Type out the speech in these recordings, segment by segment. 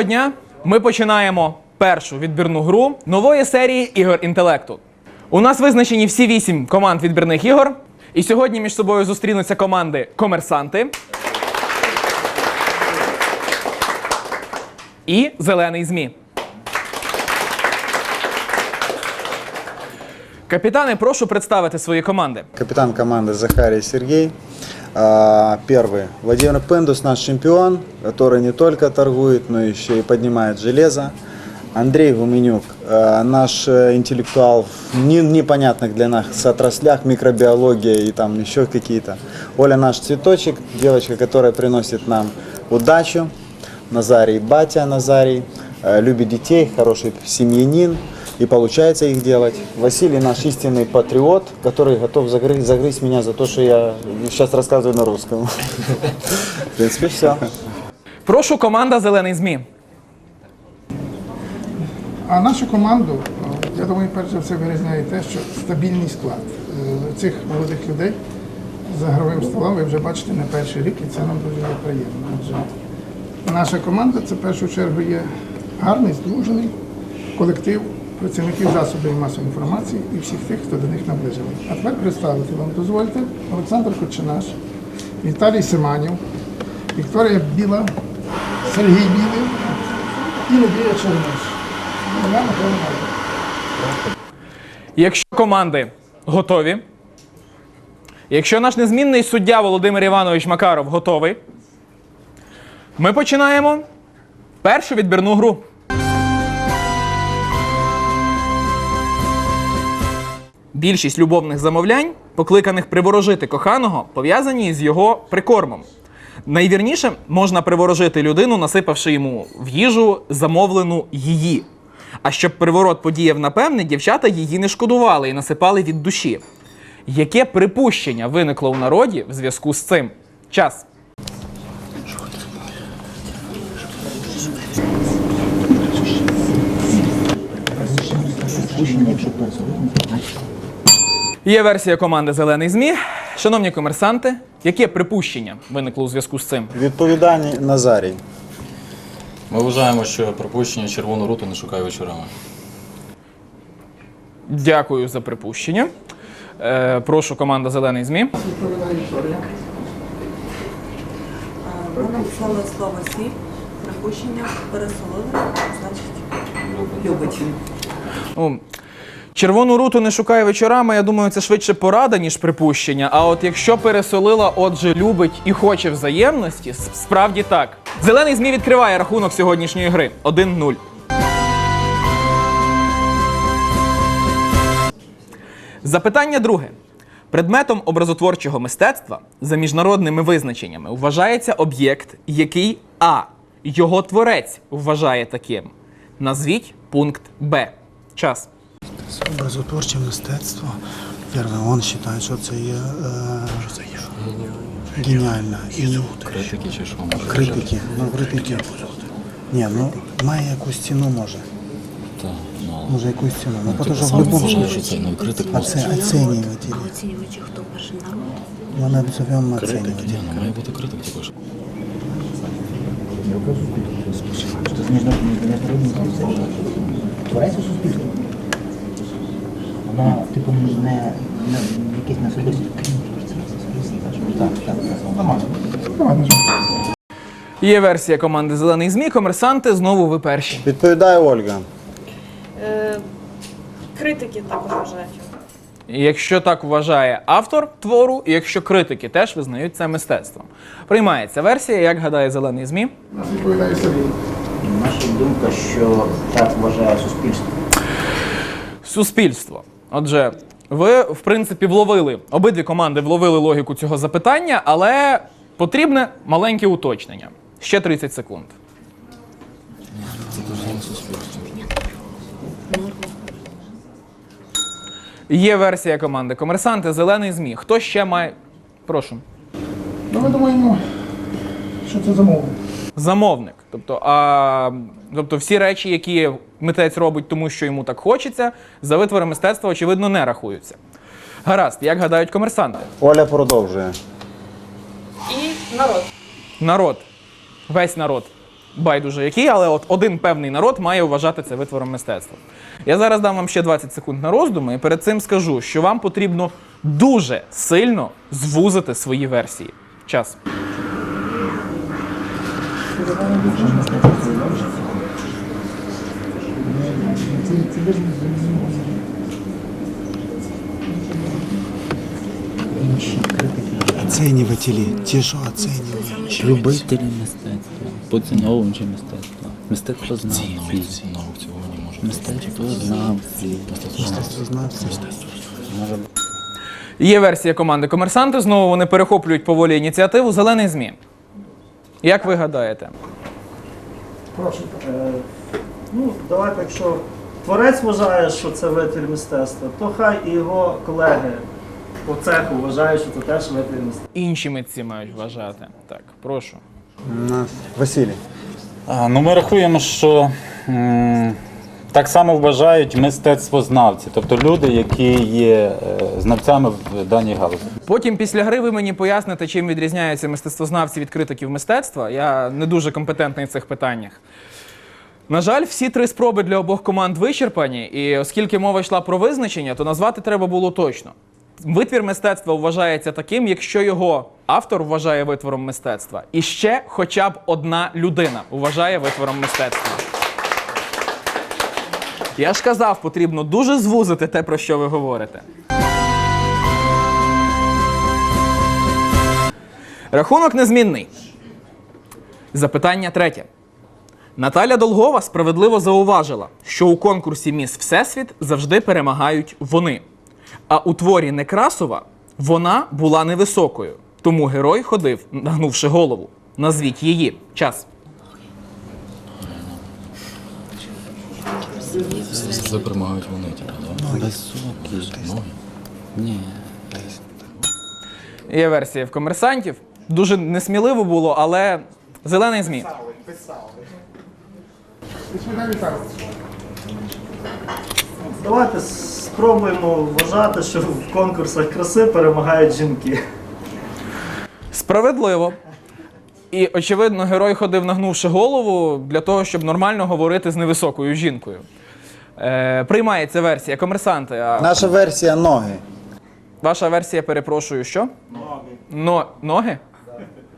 Доброго дня! Ми починаємо першу відбірну гру нової серії ігор інтелекту. У нас визначені всі вісім команд відбірних ігор. І сьогодні між собою зустрінуться команди Комерсанти і Зелений Змі. Капітани, прошу представити свої команди. Капитан команды Захарий Сергей. А, Первый. Владимир Пендус, наш чемпион, который не только торгует, но еще и поднимает железо. Андрей Гуменюк, а, наш э, интеллектуал в не- непонятных для нас отраслях, микробиология и там еще какие-то. Оля наш цветочек, девочка, которая приносит нам удачу. Назарий Батя Назарий, э, любит детей, хороший семьянин и получается их делать. Василий наш истинный патриот, который готов загрызть, загрызть меня за то, что я сейчас рассказываю на русском. В принципе, все. Прошу команда Зелений Змі. А нашу команду, е, я думаю, перш за все вирізняє те, що стабільний склад Е, цих молодих людей за гровим столом ви вже бачите не перший рік, і це нам дуже є приємно. Адже наша команда це в першу чергу є гарний, здружений колектив працівників засобів масової інформації і всіх тих, хто до них наближений. А тепер представити вам дозвольте Олександр Кочинаш, Віталій Семанів, Вікторія Біла, Сергій Білий і Надія Черниш. Якщо команди готові, якщо наш незмінний суддя Володимир Іванович Макаров готовий, ми починаємо першу відбірну гру. Більшість любовних замовлянь, покликаних приворожити коханого, пов'язані з його прикормом. Найвірніше можна приворожити людину, насипавши йому в їжу замовлену її. А щоб приворот подіяв напевне, дівчата її не шкодували і насипали від душі. Яке припущення виникло у народі в зв'язку з цим? Час. Є версія команди Зелений ЗМІ. Шановні комерсанти, яке припущення виникло у зв'язку з цим? Відповідальний Назарій. Ми вважаємо, що пропущення червону руту не шукає вечорами. Дякую за припущення. Е, прошу команда Зелений ЗМІ. Відповідає Вікторія. Ви написали слово сіль, припущення пересолили, значить любить. Ну, червону руту не шукає вечорами. Я думаю, це швидше порада, ніж припущення. А от якщо пересолила, отже, любить і хоче взаємності, справді так. Зелений ЗМІ відкриває рахунок сьогоднішньої гри 1-0. Запитання друге. Предметом образотворчого мистецтва за міжнародними визначеннями вважається об'єкт, який А. Його творець вважає таким. Назвіть пункт Б. Час. Образотворче мистецтво. Перше, він вважає, що це є е, геніально. І Критики чи що критики. Ну, критики. Ні, ну має якусь ціну може. Так, ну, Може якусь ціну. Ну, тому типу, що в сам будь-якому вважаю, що це ну, критик може. Оце, оцінювати. Оцінювачі, хто перший народ. Вона називаємо Критик, оцінювати. ні, ну має бути критик, типу. що- Творець у суспільстві. Вона, типу, не, не якийсь не особистий. Так, так, так. Нормально. Є версія команди Зелений ЗМІ. Комерсанти, знову ви перші. Відповідає Ольга. Е, Критики також вважають. Якщо так вважає автор твору, і якщо критики теж визнають це мистецтвом. Приймається версія, як гадає Зелений ЗМІ. Відповідає Сергій. Наша думка, що так вважає суспільство. Суспільство. Отже, ви, в принципі, вловили, обидві команди вловили логіку цього запитання, але потрібне маленьке уточнення. Ще 30 секунд. Є версія команди Комерсанти, Зелений ЗМІ. Хто ще має. Прошу. Ну, ми думаємо, що це замовлення. Замовник. Тобто, а, тобто всі речі, які митець робить, тому що йому так хочеться, за витвори мистецтва, очевидно, не рахуються. Гаразд, як гадають комерсанти? Оля продовжує. І народ. Народ. Весь народ. байдуже який, але от один певний народ має вважати це витвором мистецтва. Я зараз дам вам ще 20 секунд на роздуми, і перед цим скажу, що вам потрібно дуже сильно звузити свої версії. Час. Оцінювателі, ті, що оцінюють. Любителі мистецтва, поціновувачі мистецтва, мистецтвознавці, На аукціоні може мистецтвознавці, Мистецтвознавці. Є версія команди комерсанти. Знову вони перехоплюють поволі ініціативу Зелений ЗМІ. Як ви гадаєте? Прошу. Е, Ну, давайте, якщо творець вважає, що це витвір мистецтва, то хай і його колеги по цеху вважають, що це теж витвір мистецтва. Інші митці мають вважати. Так, прошу. Василій. А, Ну, ми рахуємо, що м, так само вважають мистецтвознавці, тобто люди, які є е, знавцями в даній галузі. Потім після гри ви мені поясните, чим відрізняються мистецтвознавці від критиків мистецтва. Я не дуже компетентний в цих питаннях. На жаль, всі три спроби для обох команд вичерпані, і оскільки мова йшла про визначення, то назвати треба було точно. Витвір мистецтва вважається таким, якщо його автор вважає витвором мистецтва, і ще хоча б одна людина вважає витвором мистецтва. Я ж казав, потрібно дуже звузити те, про що ви говорите. Рахунок незмінний. Запитання третє. Наталя Долгова справедливо зауважила, що у конкурсі Міс Всесвіт завжди перемагають вони. А у творі Некрасова вона була невисокою, тому герой ходив, нагнувши голову. Назвіть її. Час. Це перемагають вони, да? високі. Ноги. Ні. Є версія в комерсантів. Дуже несміливо було, але зелений змій. Давайте спробуємо вважати, що в конкурсах краси перемагають жінки. Справедливо. І, очевидно, герой ходив, нагнувши голову для того, щоб нормально говорити з невисокою жінкою. Е, приймається версія комерсанти. А Наша версия ноги. ваша версія, перепрошую, що? Ноги. Но, ноги?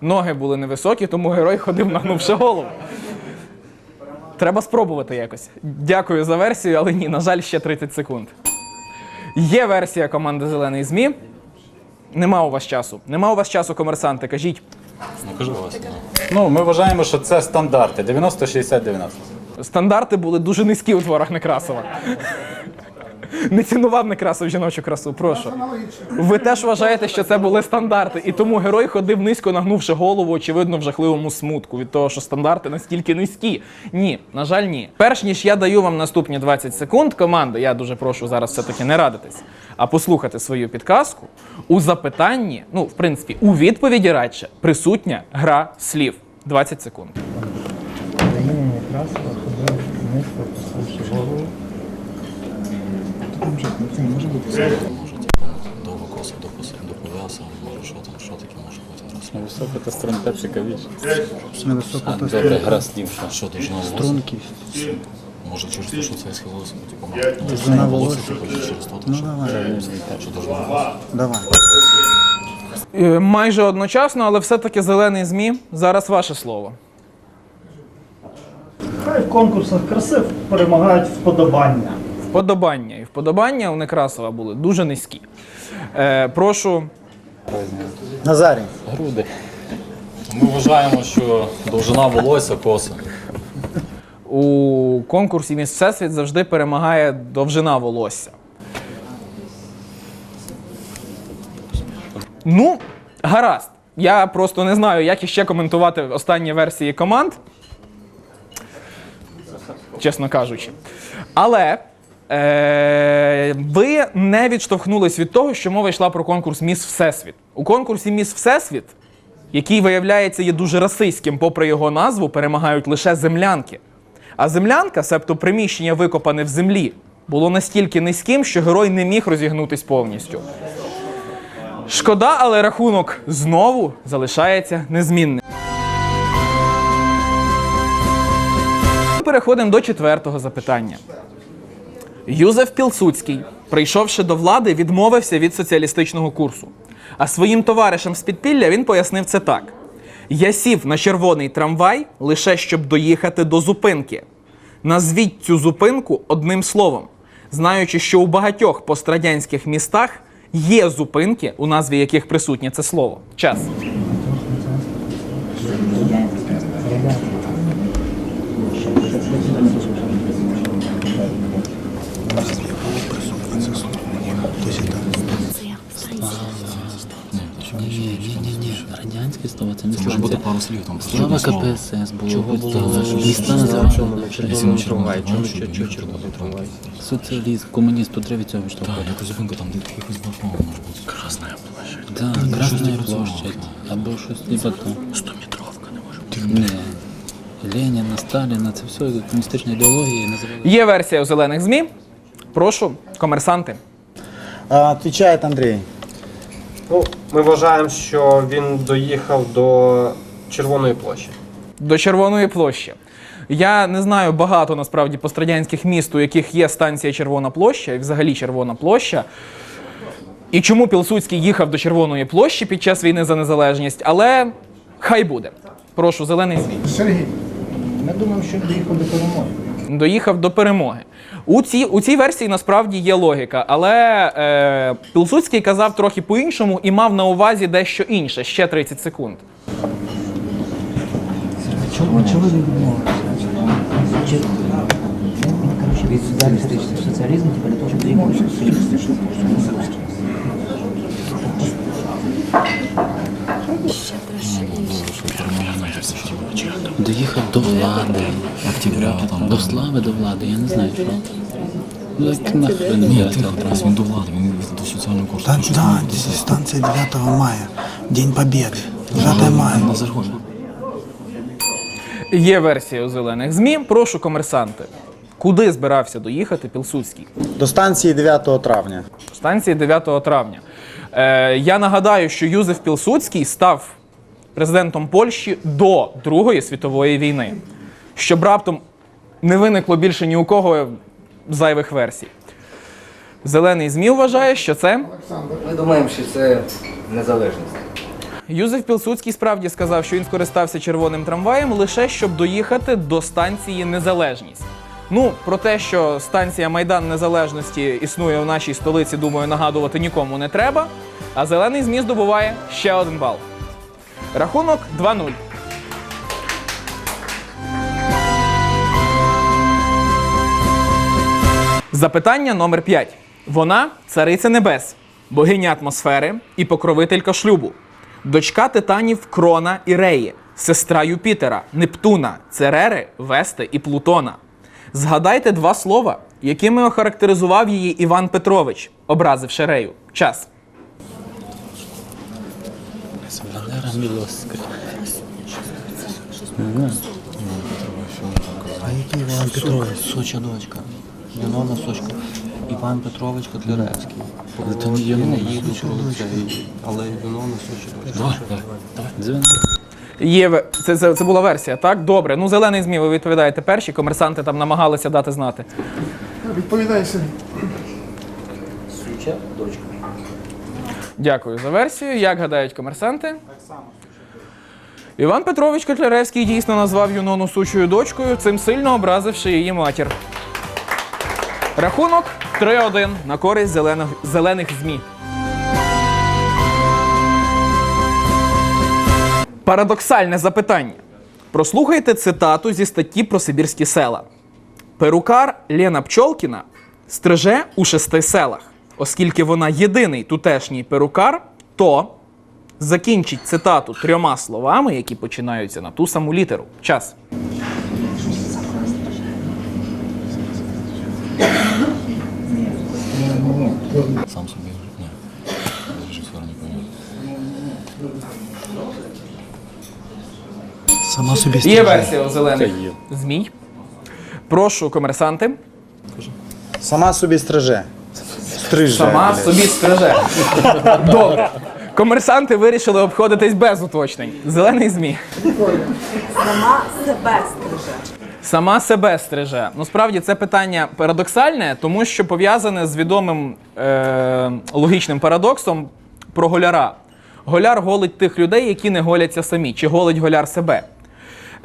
Ноги були невисокі, тому герой ходив, нагнувши голову. Треба спробувати якось. Дякую за версію, але ні, на жаль, ще 30 секунд. Є версія команди Зелений ЗМІ. Нема у вас часу. Нема у вас часу, комерсанти. Кажіть. Ну кажи вас. Ну, ми вважаємо, що це стандарти 90-60-90. Стандарти були дуже низькі у творах Некрасова. Не цінував Некрасов жіночу красу, прошу. Ви теж вважаєте, що це були стандарти, і тому герой ходив низько, нагнувши голову, очевидно, в жахливому смутку від того, що стандарти настільки низькі. Ні, на жаль, ні. Перш ніж я даю вам наступні 20 секунд, команда, я дуже прошу зараз все-таки не радитись, а послухати свою підказку. У запитанні, ну, в принципі, у відповіді радше присутня гра слів. 20 секунд. Довго коса до коса до пов'яса, може що там, що таке може бути раз. Високо та струнка цікавіше. Невисоко А, то добре, гра слів. що? Довжина волосся? струнки. Може через те, що це схилилося, ну, типу, ну, Довжина волосся, волосся. типу, через то, Ну що, давай, що довжина волосся. давай. Е, Майже одночасно, але все-таки зелений ЗМІ. Зараз ваше слово. Хай в конкурсах краси перемагають вподобання. Вподобання. І вподобання у Некрасова були дуже низькі. Е, прошу. Назарий. Груди. Ми вважаємо, що довжина волосся коса. У конкурсі Міс Всесвіт завжди перемагає довжина волосся. Ну, гаразд. Я просто не знаю, як іще коментувати останні версії команд. Чесно кажучи. Але е, ви не відштовхнулись від того, що мова йшла про конкурс Міс Всесвіт. У конкурсі Міс Всесвіт, який, виявляється, є дуже расистським, попри його назву, перемагають лише землянки. А землянка, себто приміщення, викопане в землі, було настільки низьким, що герой не міг розігнутись повністю. Шкода, але рахунок знову залишається незмінним. Переходимо до четвертого запитання. Юзеф Пілсуцький, прийшовши до влади, відмовився від соціалістичного курсу. А своїм товаришам з підпілля він пояснив це так: Я сів на червоний трамвай лише щоб доїхати до зупинки. Назвіть цю зупинку одним словом, знаючи, що у багатьох пострадянських містах є зупинки, у назві яких присутнє це слово. Час. Радянське слово це Може бути пару слів там. Слава КПСС було. Міста називали соціаліст, комуніст, тут треба від цього Так, якась зупинка там, де якось знакомо може бути. Красна площа. Так, Красна площадь. Або щось типу того. 100-метровка не може бути. Ні. Леніна, Сталіна, це все комуністична ідеологія називали. Є версія у зелених ЗМІ. Прошу, комерсанти. Отвечает Андрей. Ми вважаємо, що він доїхав до Червоної площі. до Червоної площі. Я не знаю багато насправді пострадянських міст, у яких є станція Червона площа і взагалі Червона площа. І чому Пілсудський їхав до Червоної площі під час війни за незалежність, але хай буде. Прошу, зелений звіт. Сергій, Ми думаємо, що він доїхав до перемоги. Доїхав до перемоги. У цій, у цій версії насправді є логіка, але е, Пілсудський казав трохи по-іншому і мав на увазі дещо інше. Ще 30 секунд. Чого, чого? Він, від соціалістичного соціалізму, типу, для того, щоб доїхати до соціалістичного курсу. Доїхав до влади. Октября там. До слави до влади, я не знаю, що. Ну, як нахрен Ні, тихо, Тарас, він до влади, він до соціального курсу. Да, пішов. да, здесь станция 9 мая, День Победы, 9 мая. На Заргоні. Є версія у зелених ЗМІ. Прошу, комерсанти. Куди збирався доїхати Пілсудський? До станции 9 травня. станції 9 травня. Е, я нагадаю, що Юзеф Пілсудський став президентом Польщі до Другої світової війни, щоб раптом не виникло більше ні у кого зайвих версій. Зелений ЗМІ вважає, що це Олександр, Ми думаємо, що це незалежність. Юзеф Пілсудський справді сказав, що він скористався червоним трамваєм лише щоб доїхати до станції Незалежність. Ну, про те, що станція Майдан Незалежності існує у нашій столиці, думаю, нагадувати нікому не треба. А зелений ЗМІ здобуває ще один бал. Рахунок 2-0. Запитання номер 5. Вона цариця небес, богиня атмосфери і покровителька шлюбу, дочка титанів Крона і Реї, сестра Юпітера, Нептуна, Церери, Вести і Плутона. Згадайте два слова, якими охарактеризував її Іван Петрович, образивши Рею. Час. Валера Мілоска. А який Іван Петрович? Соча дочка. Юнона Сочка. Іван Петрович Котляревський. Але то не є не їду. Але Юнона Сочі дочка. Давай, давай, давай. Є це, це, це була версія, так? Добре. Ну, зелений ЗМІ, ви відповідаєте перші, комерсанти там намагалися дати знати. відповідай Сергій. Суча дочка. Дякую за версію. Як гадають комерсанти? Іван Петрович Котляревський дійсно назвав Юнону сучою дочкою, цим сильно образивши її матір. Рахунок 3-1 на користь зелених, зелених ЗМІ. Парадоксальне запитання. Прослухайте цитату зі статті про сибірські села. Перукар Лена Пчолкіна стриже у шести селах. Оскільки вона єдиний тутешній перукар, то закінчить цитату трьома словами, які починаються на ту саму літеру. Час. Сам собі. Ні. Режисер не пам'ятаю. Сама собі Є версія у зелених змій. Прошу, комерсанти. Сама собі стриже. Стриже. Сама блядь. собі стриже. Добре. Комерсанти вирішили обходитись без уточнень. Зелений змій. Сама себе стриже. Сама себе стриже. Ну, справді це питання парадоксальне, тому що пов'язане з відомим е- логічним парадоксом про голяра. Голяр голить тих людей, які не голяться самі, чи голить голяр себе.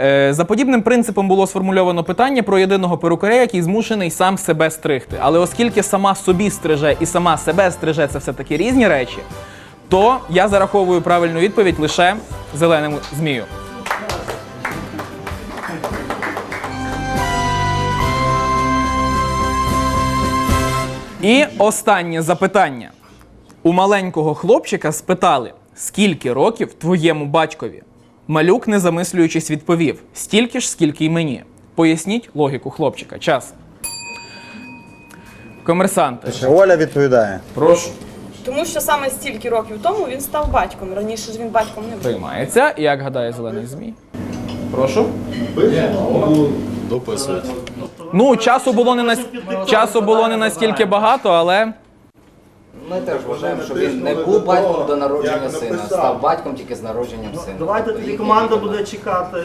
Е, За подібним принципом було сформульовано питання про єдиного перукаря, який змушений сам себе стригти. Але оскільки сама собі стриже і сама себе стриже це все-таки різні речі, то я зараховую правильну відповідь лише зеленому змію. І останнє запитання. У маленького хлопчика спитали, скільки років твоєму батькові? Малюк, не замислюючись, відповів: стільки ж, скільки й мені. Поясніть логіку хлопчика. Час. Комерсанти. Оля відповідає. Прошу. Тому що саме стільки років тому він став батьком. Раніше ж він батьком не був. Приймається. Як гадає зелений змій? Прошу. Дописують. Ну, часу було не нас... часу було не настільки багато, але. Ми теж вважаємо, що він не був батьком до народження сина, став батьком тільки з народженням сина. Давайте тоді команда буде чекати,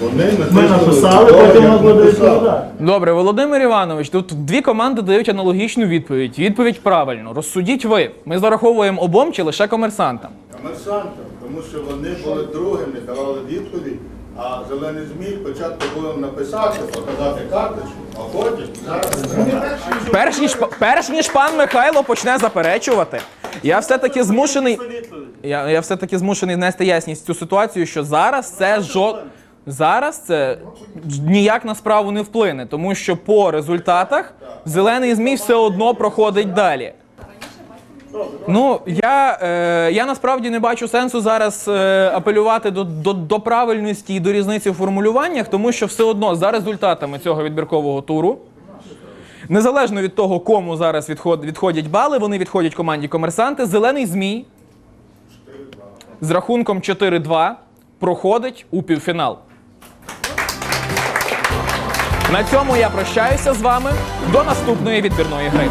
Вони ми написали, потім вона буде відповідати. Добре, Володимир Іванович, тут дві команди дають аналогічну відповідь. Відповідь правильно. Розсудіть ви. Ми зараховуємо обом чи лише комерсантам. комерсантам, тому що вони були другими, давали відповідь, а зелений змій спочатку повинен написати, показати карточку, а потім зараз. Перш ніж, перш ніж пан Михайло почне заперечувати, я все-таки змушений. Я, я все-таки змушений внести ясність в цю ситуацію, що зараз це жо... Зараз це ніяк на справу не вплине, тому що по результатах зелений змій все одно проходить далі. Ну, я, е, я насправді не бачу сенсу зараз е, апелювати до, до, до правильності і до різниці в формулюваннях, тому що все одно за результатами цього відбіркового туру Незалежно від того, кому зараз відход, відходять бали, вони відходять команді комерсанти. Зелений змій з рахунком 4-2 проходить у півфінал. На цьому я прощаюся з вами до наступної відбірної гри.